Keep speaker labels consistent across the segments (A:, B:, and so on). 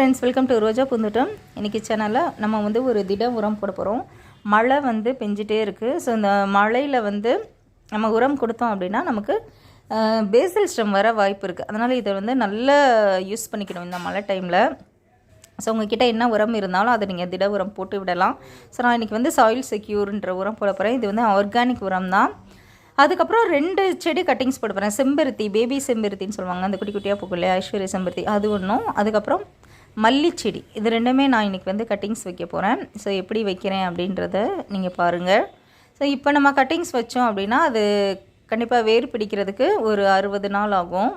A: Friends welcome to ரோஜா பூந்தோட்டம். இன்றைக்கி சேனலில் நம்ம வந்து ஒரு திட உரம் போட போகிறோம் மழை வந்து பெஞ்சிட்டே இருக்குது ஸோ இந்த மழையில் வந்து நம்ம உரம் கொடுத்தோம் அப்படின்னா நமக்கு பேசல் ஸ்டம் வர வாய்ப்பு இருக்குது அதனால் இதை வந்து நல்லா யூஸ் பண்ணிக்கணும் இந்த மழை டைமில் ஸோ உங்ககிட்ட என்ன உரம் இருந்தாலும் அதை நீங்கள் திட உரம் போட்டு விடலாம். ஸோ நான் இன்றைக்கி வந்து சாயில் செக்யூர்ன்ற உரம் போட போகிறேன் இது வந்து ஆர்கானிக் உரம் தான். அதுக்கப்புறம் ரெண்டு செடி கட்டிங்ஸ் போட போகிறேன் செம்பருத்தி பேபி செம்பருத்தின்னு சொல்லுவாங்க. அந்த குட்டி குட்டியாக பூக்கும் இல்லையா ஐஸ்வர்ய செம்பருத்தி. அது ஒன்றும் அதுக்கப்புறம் மல்லிச்செடி. இது ரெண்டுமே நான் இன்றைக்கி வந்து கட்டிங்ஸ் வைக்க போகிறேன் ஸோ எப்படி வைக்கிறேன் அப்படின்றத நீங்கள் பாருங்கள் ஸோ இப்போ நம்ம கட்டிங்ஸ் வச்சோம் அப்படின்னா அது கண்டிப்பாக வேர் பிடிக்கிறதுக்கு ஒரு அறுபது நாள் ஆகும்.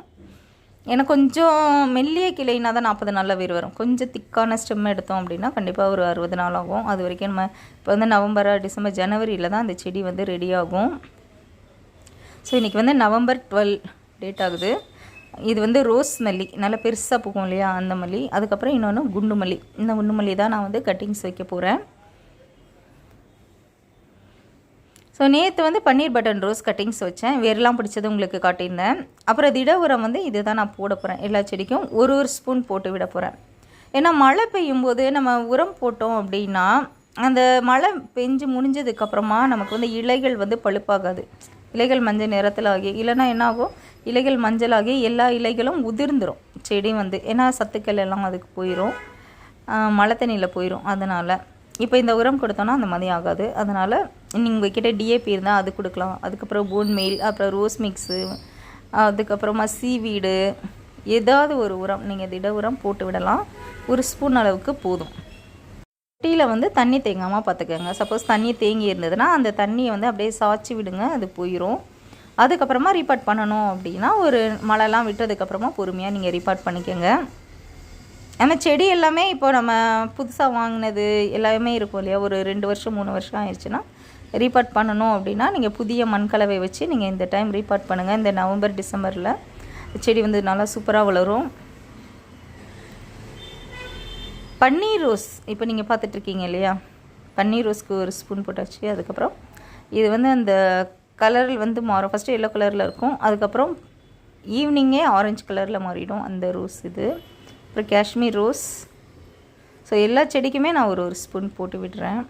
A: ஏன்னா கொஞ்சம் மெல்லிய கிளைனா தான் நாற்பது நாளில் வேர் வரும். கொஞ்சம் திக்கான ஸ்டெம் எடுத்தோம் அப்படின்னா கண்டிப்பாக ஒரு அறுபது நாள் ஆகும். அது வரைக்கும் நம்ம இப்போ வந்து நவம்பர் டிசம்பர் ஜனவரியில் தான் அந்த செடி வந்து ரெடி ஆகும். ஸோ இன்றைக்கி வந்து நவம்பர் டுவெல் டேட் ஆகுது. இது வந்து ரோஸ் மல்லி நல்லா பெருசாக பூக்கும் இல்லையா அந்த மல்லி. அதுக்கப்புறம் இன்னொன்று குண்டு மல்லி. இந்த குண்டு மல்லி தான் நான் வந்து கட்டிங்ஸ் வைக்க போகிறேன் ஸோ நேற்று வந்து பன்னீர் பட்டன் ரோஸ் கட்டிங்ஸ் வச்சேன். வேரெல்லாம் பிடிச்சது உங்களுக்கு காட்டியிருந்தேன். அப்புறம் திட உரம் வந்து இது தான் நான் போட போகிறேன் எல்லா செடிக்கும் ஒரு ஒரு ஸ்பூன் போட்டு விட போகிறேன் ஏன்னா மழை பெய்யும் போது நம்ம உரம் போட்டோம் அப்படின்னா அந்த மழை பெஞ்சு முடிஞ்சதுக்கப்புறமா நமக்கு வந்து இலைகள் வந்து பழுப்பாகாது. இலைகள் மஞ்சள் நிறத்தில் ஆகி இல்லைன்னா என்ன ஆகும்? இலைகள் மஞ்சளாகி எல்லா இலைகளும் உதிர்ந்துடும் செடி வந்து ஏன்னா சத்துக்கள் எல்லாம் அதுக்கு போயிடும் மழை தண்ணியில் போயிடும் அதனால் இப்போ இந்த உரம் கொடுத்தோன்னா அந்த மாதிரி ஆகாது. அதனால் நீங்கள் கிட்டே டிஏபி இருந்தால் அது கொடுக்கலாம். அதுக்கப்புறம் போன் மெயில் அப்புறம் ரோஸ் மிக்ஸு அதுக்கப்புறமா சீவீடு ஏதாவது ஒரு உரம். நீங்கள் திட உரம் போட்டு விடலாம். ஒரு ஸ்பூன் அளவுக்கு போதும். டீயில் வந்து தண்ணி தேங்காமல் பார்த்துக்கோங்க சப்போஸ் தண்ணி தேங்கி இருந்ததுன்னா அந்த தண்ணியை வந்து அப்படியே சாய்ச்சி விடுங்க. அது போயிடும் அதுக்கப்புறமா ரீபார்ட் பண்ணணும் அப்படின்னா ஒரு மழைலாம் விட்டதுக்கப்புறமா பொறுமையாக நீங்கள் ரீபார்ட் பண்ணிக்கோங்க. நம்ம செடி எல்லாமே இப்போ நம்ம புதுசாக வாங்கினது எல்லாமே இருக்கும் இல்லையா? ஒரு ரெண்டு வருஷம் மூணு வருஷம் ஆயிடுச்சுன்னா ரீபார்ட் பண்ணணும் அப்படின்னா நீங்கள் புதிய மண்கலவை வச்சு நீங்கள் இந்த டைம் ரீபார்ட் பண்ணுங்கள் இந்த நவம்பர் டிசம்பரில் செடி வந்து நல்லா சூப்பராக வளரும். பன்னீர் ரோஸ் இப்போ நீங்கள் பார்த்துட்ருக்கீங்க இல்லையா? பன்னீர் ரோஸ்க்கு ஒரு ஸ்பூன் போட்டாச்சு. அதுக்கப்புறம் இது வந்து அந்த கலர் வந்து மாறும். ஃபஸ்ட்டு எல்லோ கலரில் இருக்கும். அதுக்கப்புறம் ஈவினிங்கே ஆரஞ்சு கலரில் மாறிடும் அந்த ரோஸ் இது. அப்புறம் காஷ்மீர் ரோஸ் ஸோ எல்லா செடிக்குமே நான் ஒரு ஒரு ஸ்பூன் போட்டு விடுறேன்.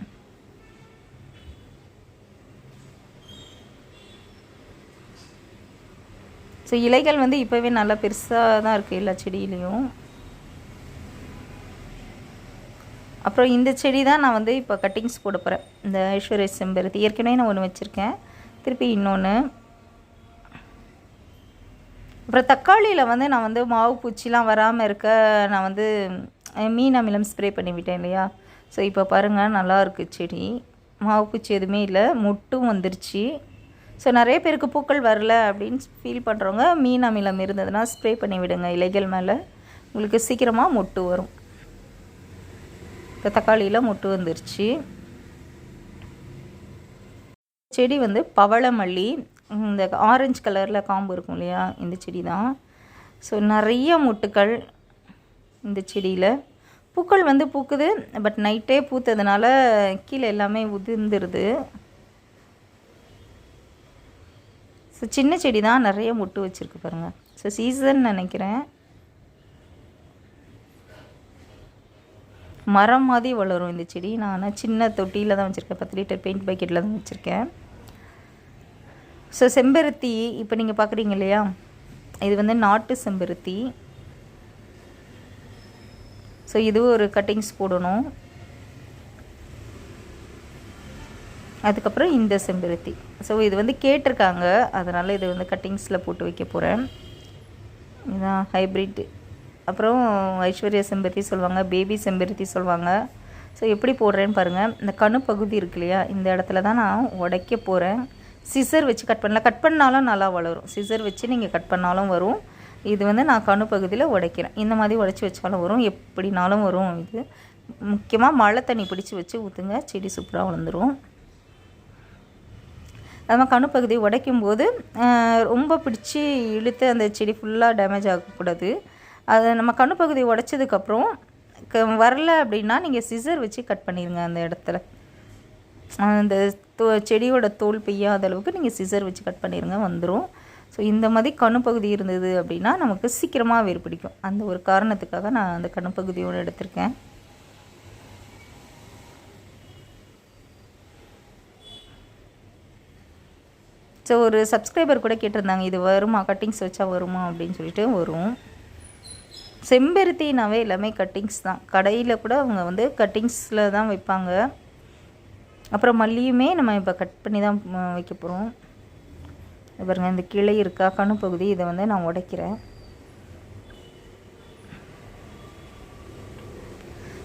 A: ஸோ இலைகள் வந்து இப்போவே நல்லா பெருசாக தான் இருக்குது எல்லா செடியிலையும். அப்புறம் இந்த செடி தான் நான் வந்து இப்போ கட்டிங்ஸ் போட போகிறேன் இந்த ஐஸ்வர்ய செம்பருத்தி. ஏற்கனவே நான் ஒன்று வச்சுருக்கேன். திருப்பி இன்னொன்று அப்புறம் தக்காளியில் வந்து நான் வந்து மாவு பூச்சிலாம் வராமல் இருக்க நான் வந்து மீன் அமிலம் ஸ்ப்ரே பண்ணிவிட்டேன் இல்லையா? ஸோ இப்போ பாருங்கள் நல்லா இருக்குது செடி. மாவு பூச்சி எதுவுமே இல்லை. மொட்டும் வந்துருச்சு. ஸோ நிறைய பேருக்கு பூக்கள் வரல அப்படின்னு ஃபீல் பண்ணுறவங்க மீன் அமிலம் இருந்ததுன்னா ஸ்ப்ரே பண்ணி விடுங்க இலைகள் மேலே. உங்களுக்கு சீக்கிரமாக மொட்டு வரும். இப்போ தக்காளியில் மொட்டு வந்துருச்சு. செடி வந்து பவளமல்லி இந்த ஆரஞ்சு கலரில் காம்பு இருக்கும் இல்லையா இந்த செடி தான் ஸோ நிறைய மொட்டுக்கள் இந்த செடியில். பூக்கள் வந்து பூக்குது பட் நைட்டே பூத்ததுனால கீழே எல்லாமே உதிர்ந்துருது. ஸோ சின்ன செடி தான் நிறைய மொட்டு வச்சுருக்கு பாருங்கள் ஸோ சீசன் நினைக்கிறேன். மரம் மாதிரி வளரும் இந்த செடி. நான் ஆனால் சின்ன தொட்டியில் தான் வச்சுருக்கேன். பத்து லிட்டர் பெயிண்ட் பக்கெட்டில் தான் வச்சுருக்கேன். ஸோ செம்பருத்தி இப்போ நீங்கள் பார்க்குறீங்க இல்லையா? இது வந்து நாட்டு செம்பருத்தி. ஸோ இது ஒரு கட்டிங்ஸ் போடணும். அதுக்கப்புறம் இந்த செம்பருத்தி. ஸோ இது வந்து கேட்டிருக்காங்க. அதனால் இது வந்து கட்டிங்ஸில் போட்டு வைக்க போகிறேன் இதுதான் ஹைப்ரிட் அப்புறம் ஐஸ்வர்யா செம்பருத்தி சொல்லுவாங்க பேபி செம்பருத்தி சொல்லுவாங்க. ஸோ எப்படி போடுறேன்னு பாருங்கள் இந்த கணு பகுதி இருக்கு இல்லையா? இந்த இடத்துல தான் நான் உடைக்க போகிறேன் சிசர் வச்சு கட் பண்ணலாம். கட் பண்ணாலும் நல்லா வளரும். சிசர் வச்சு நீங்கள் கட் பண்ணாலும் வரும். இது வந்து நான் கணு பகுதியில் உடைக்கிறேன். இந்த மாதிரி உடைச்சி வச்சாலும் வரும். எப்படினாலும் வரும் இது. முக்கியமாக மழை தண்ணி பிடிச்சி வச்சு ஊற்றுங்க செடி சூப்பராக வளர்ந்துடும் நம்ம கணுப்பகுதியை உடைக்கும் போது ரொம்ப பிடிச்சி இழுத்து அந்த செடி ஃபுல்லாக டேமேஜ் ஆகக்கூடாது. அது நம்ம கணுப்பகுதியை உடைச்சதுக்கப்புறம் வரல அப்படின்னா நீங்கள் சிசர் வச்சு கட் பண்ணிடுங்க அந்த இடத்துல. அந்த தோ செடியோட தோல் பெய்யாத அளவுக்கு நீங்கள் சிசர் வச்சு கட் பண்ணிடுங்க வந்துடும் ஸோ இந்த மாதிரி கணுப்பகுதி இருந்தது அப்படின்னா நமக்கு சீக்கிரமாக வேர் பிடிக்கும். அந்த ஒரு காரணத்துக்காக நான் அந்த கணுப்பகுதியோடு எடுத்திருக்கேன். ஸோ ஒரு சப்ஸ்கிரைபர் கூட கேட்டிருந்தாங்க இது வருமா? கட்டிங்ஸ் வச்சா வருமா? அப்படின்னு சொல்லிட்டு வரும். செம்பருத்தினாவே எல்லாமே கட்டிங்ஸ் தான். கடையில் கூட அவங்க வந்து கட்டிங்ஸில் தான் வைப்பாங்க. அப்புறம் மல்லியுமே நம்ம இப்போ கட் பண்ணி தான் வைக்க போகிறோம் பாருங்க இந்த கிளை இருக்கா கணு பகுதி இதை வந்து நான் உடைக்கிறேன்.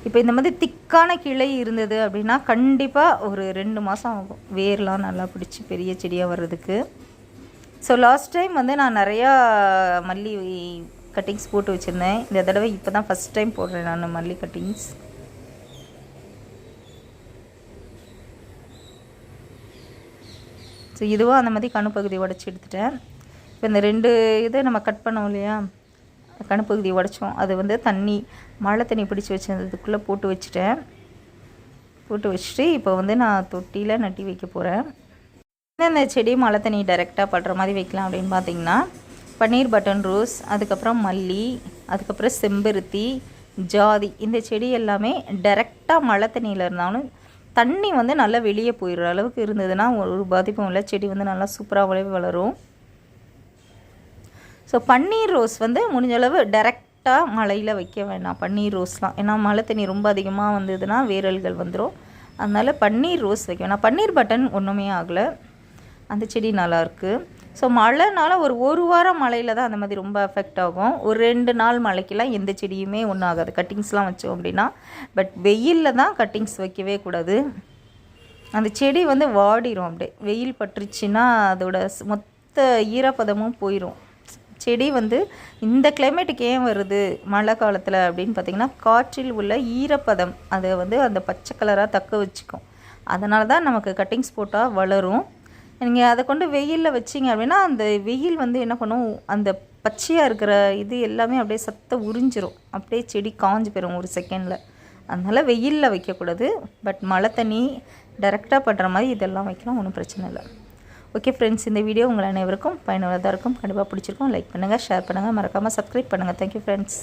A: இப்போ இந்த மாதிரி திக்கான கிளை இருந்தது அப்படின்னா கண்டிப்பாக ஒரு ரெண்டு மாதம் ஆகும். வேர்லாம் நல்லா பிடிச்சி பெரிய செடியாக வர்றதுக்கு. ஸோ லாஸ்ட் டைம் வந்து நான் நிறையா மல்லி கட்டிங்ஸ் போட்டு வச்சுருந்தேன். இந்த தடவை இப்போ தான் ஃபஸ்ட் டைம் போடுறேன் நான் மல்லி கட்டிங்ஸ். ஸோ இதுவும் அந்த மாதிரி கணுப்பகுதி உடச்சி எடுத்துட்டேன். இப்போ இந்த ரெண்டு இதை நம்ம கட் பண்ணோம் இல்லையா? கணுப்பகுதி உடைச்சோம். அது வந்து தண்ணி மழை தண்ணி பிடிச்சி வச்சிருந்ததுக்குள்ளே போட்டு வச்சுட்டேன். போட்டு வச்சுட்டு இப்போ வந்து நான் தொட்டியில் நட்டி வைக்க போகிறேன் இந்த செடி மழை தண்ணி டைரெக்டாக படுற மாதிரி வைக்கலாம் அப்படின்னு பார்த்தீங்கன்னா பன்னீர் பட்டன் ரோஸ் அதுக்கப்புறம் மல்லி அதுக்கப்புறம் செம்பருத்தி ஜாதி இந்த செடி எல்லாமே டைரெக்டாக மழை தண்ணியில் இருந்தாலும் தண்ணி வந்து நல்லா வெளியே போயிடுற அளவுக்கு இருந்ததுன்னா ஒரு பாதிப்பும் இல்லை. செடி வந்து நல்லா சூப்பராகவே வளரும். ஸோ பன்னீர் ரோஸ் வந்து முடிஞ்சளவு டைரெக்டாக மழையில் வைக்க வேண்டாம் பன்னீர் ரோஸ்லாம் ஏன்னா மழை தண்ணி ரொம்ப அதிகமாக வந்ததுன்னா வேரல்கள் வந்துடும் அதனால் பன்னீர் ரோஸ் வைக்க வேணாம். பன்னீர் பட்டன் ஒன்றுமே ஆகலை. அந்த செடி நல்லாயிருக்கு ஸோ மழைனால ஒரு ஒரு வாரம் மழையில் தான் அந்த மாதிரி ரொம்ப அஃபெக்ட் ஆகும். ஒரு ரெண்டு நாள் மழைக்கெல்லாம் எந்த செடியுமே ஒன்றும் ஆகாது கட்டிங்ஸ்லாம் வச்சோம் அப்படின்னா. பட் வெயிலில் தான் கட்டிங்ஸ் வைக்கவே கூடாது. அந்த செடி வந்து வாடிரும் அப்படியே. வெயில் பட்டுருச்சுன்னா அதோட மொத்த ஈரப்பதமும் போயிடும் செடி வந்து இந்த கிளைமேட்டுக்கு ஏன் வருது? மழை காலத்தில் அப்படின்னு பார்த்திங்கன்னா காற்றில் உள்ள ஈரப்பதம் அதை வந்து அந்த பச்சை கலராக தக்க வச்சுக்கும். அதனால தான் நமக்கு கட்டிங்ஸ் போட்டால் வளரும். நீங்கள் அதை கொண்டு வெயிலில் வச்சிங்க அப்படின்னா அந்த வெயில் வந்து என்ன பண்ணும் அந்த பச்சையாக இருக்கிற இது எல்லாமே அப்படியே சத்த உறிஞ்சிரும். அப்படியே செடி காஞ்சு போயிடும் ஒரு செகண்டில் அதனால் வெயிலில் வைக்கக்கூடாது. பட் மழை தண்ணி டைரெக்டாக படுற மாதிரி இதெல்லாம் வைக்கலாம் ஒன்றும் பிரச்சனை இல்லை. ஓகே ஃப்ரெண்ட்ஸ் இந்த வீடியோ உங்கள் அனைவருக்கும் பயனுள்ளதாக இருக்கும். கண்டிப்பாக பிடிச்சிருக்கும். லைக் பண்ணுங்கள் ஷேர் பண்ணுங்கள் மறக்காமல் சப்ஸ்கிரைப் பண்ணுங்கள் தேங்க்யூ ஃப்ரெண்ட்ஸ்